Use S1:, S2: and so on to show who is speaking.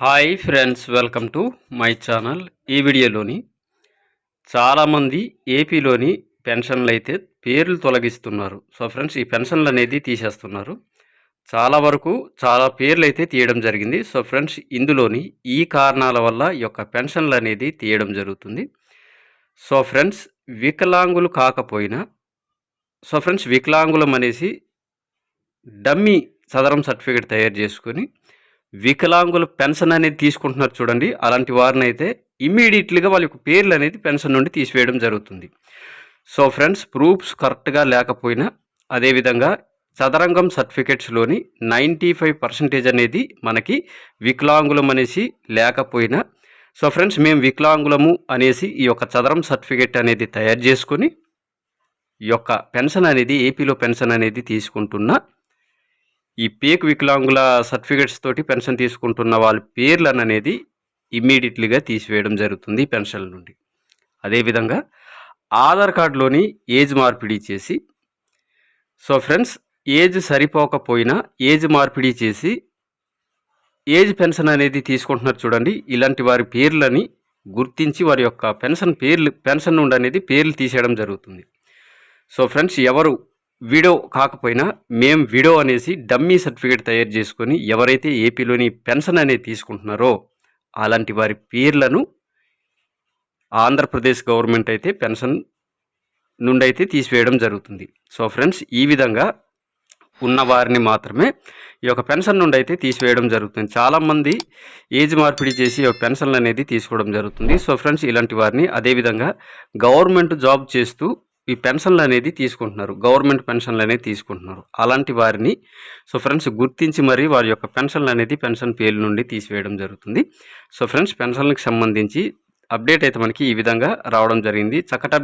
S1: Hi friends welcome to my channel. ఈ వీడియోలోని చాలామంది ఏపీలోని పెన్షన్లు అయితే పేర్లు తొలగిస్తున్నారు. సో ఫ్రెండ్స్ ఈ పెన్షన్లు అనేది తీసేస్తున్నారు. చాలా వరకు చాలా పేర్లు అయితే తీయడం జరిగింది. సో ఫ్రెండ్స్ ఇందులోని ఈ కారణాల వల్ల ఈ యొక్క పెన్షన్లు అనేది తీయడం జరుగుతుంది. సో ఫ్రెండ్స్ వికలాంగులు కాకపోయినా సో ఫ్రెండ్స్ వికలాంగులం అనేసి డమ్మీ సదరం సర్టిఫికేట్ తయారు చేసుకొని వికలాంగుల పెన్షన్ అనేది తీసుకుంటున్నారు చూడండి. అలాంటి వారిని అయితే ఇమ్మీడియట్లీగా వాళ్ళ యొక్క పేర్లు అనేది పెన్షన్ నుండి తీసివేయడం జరుగుతుంది. సో ఫ్రెండ్స్ ప్రూఫ్స్ కరెక్ట్గా లేకపోయినా అదేవిధంగా చదరంగం సర్టిఫికెట్స్లోని నైంటీ ఫైవ్ పర్సెంటేజ్ అనేది మనకి వికలాంగులం అనేసి లేకపోయినా సో ఫ్రెండ్స్ మేము వికలాంగులము అనేసి ఈ యొక్క చదరం సర్టిఫికేట్ అనేది తయారు చేసుకొని ఈ యొక్క పెన్షన్ అనేది ఏపీలో పెన్షన్ అనేది తీసుకుంటున్న ఈ పేక్ వికలాంగుల సర్టిఫికెట్స్ తోటి పెన్షన్ తీసుకుంటున్న వాళ్ళ పేర్లను అనేది ఇమ్మీడియట్లీగా తీసివేయడం జరుగుతుంది పెన్షన్ల పెన్షన్ నుండి అదేవిధంగా ఆధార్ కార్డులోని ఏజ్ మార్పిడి చేసి సో ఫ్రెండ్స్ ఏజ్ సరిపోకపోయినా ఏజ్ మార్పిడి చేసి ఏజ్ పెన్షన్ అనేది తీసుకుంటున్నారు చూడండి. ఇలాంటి వారి పేర్లని గుర్తించి వారి యొక్క పెన్షన్ పేర్లు పెన్షన్ నుండి అనేది పేర్లు తీసేయడం జరుగుతుంది. సో ఫ్రెండ్స్ ఎవరు విడో కాకపోయినా మేము విడో అనేసి డమ్మీ సర్టిఫికేట్ తయారు చేసుకొని ఎవరైతే ఏపీలోని పెన్షన్ అనేది తీసుకుంటున్నారో అలాంటి వారి పేర్లను ఆంధ్రప్రదేశ్ గవర్నమెంట్ అయితే పెన్షన్ నుండి అయితే తీసివేయడం జరుగుతుంది. సో ఫ్రెండ్స్ ఈ విధంగా ఉన్న వారిని మాత్రమే ఈ యొక్క పెన్షన్ నుండి అయితే తీసివేయడం జరుగుతుంది. చాలామంది ఏజ్ మార్పిడి చేసి ఈ పెన్షన్లు అనేది తీసుకోవడం జరుగుతుంది. సో ఫ్రెండ్స్ ఇలాంటి వారిని అదేవిధంగా గవర్నమెంట్ జాబ్ చేస్తూ ఈ పెన్షన్లు అనేది తీసుకుంటున్నారు. గవర్నమెంట్ పెన్షన్లు అనేది తీసుకుంటున్నారు. అలాంటి వారిని సో ఫ్రెండ్స్ గుర్తించి మరి వారి యొక్క పెన్షన్లు అనేది పెన్షన్ పేరు నుండి తీసివేయడం జరుగుతుంది. సో ఫ్రెండ్స్ పెన్షన్లకు సంబంధించి అప్డేట్ అయితే మనకి ఈ విధంగా రావడం జరిగింది. చక్కటి